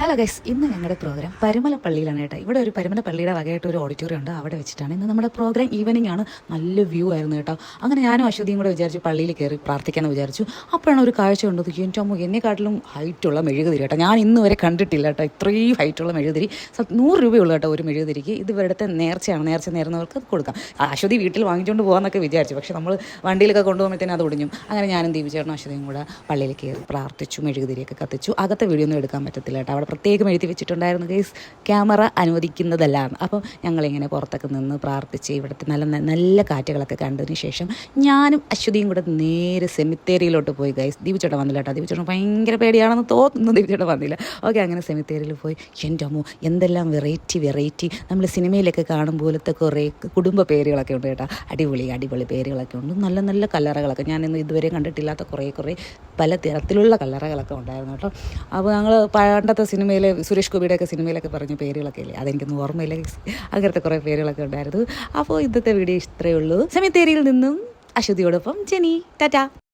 Hello guys ഇന്ന് ഞങ്ങളുടെ programme Parumala പള്ളിയിലാണ് കേട്ടോ. ഇവിടെ ഒരു പരുമല പള്ളിയുടെ വകയായിട്ട് ഒരു ഓഡിറ്റോറിയം ഉണ്ട്. അവിടെ വെച്ചിട്ടാണ് ഇന്ന് നമ്മുടെ പ്രോഗ്രാം ഈവനിങ് ആണ്. നല്ല വ്യൂ ആയിരുന്നു കേട്ടോ. അങ്ങനെ ഞാനും അശ്വതിയും കൂടെ വിചാരിച്ചു പള്ളിയിൽ കയറി പ്രാർത്ഥിക്കാമെന്ന് വിചാരിച്ചു. അപ്പോഴാണ് ഒരു കാഴ്ച കണ്ടത്. എന്റെ അമ്മ എന്നെക്കാട്ടിലും ഹൈറ്റുള്ള മെഴുകുതിരി കേട്ടോ. ഞാൻ ഇന്ന് വരെ കണ്ടിട്ടില്ല കേട്ടോ. ഇത്രയും ഹൈറ്റുള്ള മെഴുകുതിരി. നൂറ് രൂപയുള്ളൂ കേട്ടോ ഒരു മെഴുകുതിരിക്ക്. ഇത് ഇവിടുത്തെ നേർച്ചയാണ്. നേർച്ച നേരുന്നവർക്ക് കൊടുക്കാം. അശ്വതി വീട്ടിൽ വാങ്ങിച്ചുകൊണ്ട് പോകാമെന്നൊക്കെ വിചാരിച്ചു. പക്ഷേ നമ്മൾ വണ്ടിയിലൊക്കെ കൊണ്ടുപോകുമ്പോഴത്തേനും അത് ഒടിഞ്ഞു. അങ്ങനെ ഞാനും ദീപിച്ചേട്ടനും അശ്വതിയും കൂടെ പള്ളിയിൽ കയറി പ്രാർത്ഥിച്ചു മെഴുകുതിരിയൊക്കെ കത്തിച്ചു. അകത്തെ വീഡിയോ ഒന്നും എടുക്കാൻ പറ്റത്തില്ല കേട്ടോ. പ്രത്യേകം എഴുതി വെച്ചിട്ടുണ്ടായിരുന്നു കേസ് ക്യാമറ അനുവദിക്കുന്നതല്ല അപ്പം ഞങ്ങളിങ്ങനെ പുറത്തൊക്കെ നിന്ന് പ്രാർത്ഥിച്ച് ഇവിടുത്തെ നല്ല നല്ല കാറ്റുകളൊക്കെ കണ്ടതിന് ശേഷം ഞാനും അശ്വതിയും കൂടെ നേരെ സെമിത്തേരിയിലോട്ട് പോയി ഗൈസ് ദീപിച്ചേട്ടൻ വന്നില്ല കേട്ടോ ദീപിച്ചേട്ടൻ ഭയങ്കര പേടിയാണെന്ന് തോന്നുന്നു. ദീപിച്ചേട്ടൻ വന്നില്ല. ഓക്കെ അങ്ങനെ സെമിത്തേരിയിൽ പോയി. എന്റെ അമ്മോ എന്തെല്ലാം വെറൈറ്റി വെറൈറ്റി നമ്മൾ സിനിമയിലൊക്കെ കാണും പോലത്തെ കുറേ കുടുംബ പേരുകളൊക്കെ ഉണ്ട് കേട്ടോ. അടിപൊളി അടിപൊളി പേരുകളൊക്കെ ഉണ്ട്. നല്ല നല്ല കല്ലറകളൊക്കെ. ഞാനൊന്നും ഇതുവരെ കണ്ടിട്ടില്ലാത്ത കുറേ കുറേ പല തരത്തിലുള്ള കല്ലറകളൊക്കെ ഉണ്ടായിരുന്നു കേട്ടോ. അപ്പോൾ ഞങ്ങൾ പണ്ടത്തെ സിനിമയിൽ സുരേഷ് ഗോപിയുടെയൊക്കെ സിനിമയിലൊക്കെ പറഞ്ഞ പേരുകളൊക്കെ ഇല്ലേ? അതെനിക്കൊന്നും ഓർമ്മയില്ല. അങ്ങനത്തെ കുറേ പേരുകളൊക്കെ ഉണ്ടായിരുന്നു. അപ്പോൾ ഇന്നത്തെ വീഡിയോ ഇത്രയേ ഉള്ളൂ. സമയത്തേരിയിൽ നിന്നും അശ്വതിയോടൊപ്പം ജനി. ടാറ്റ.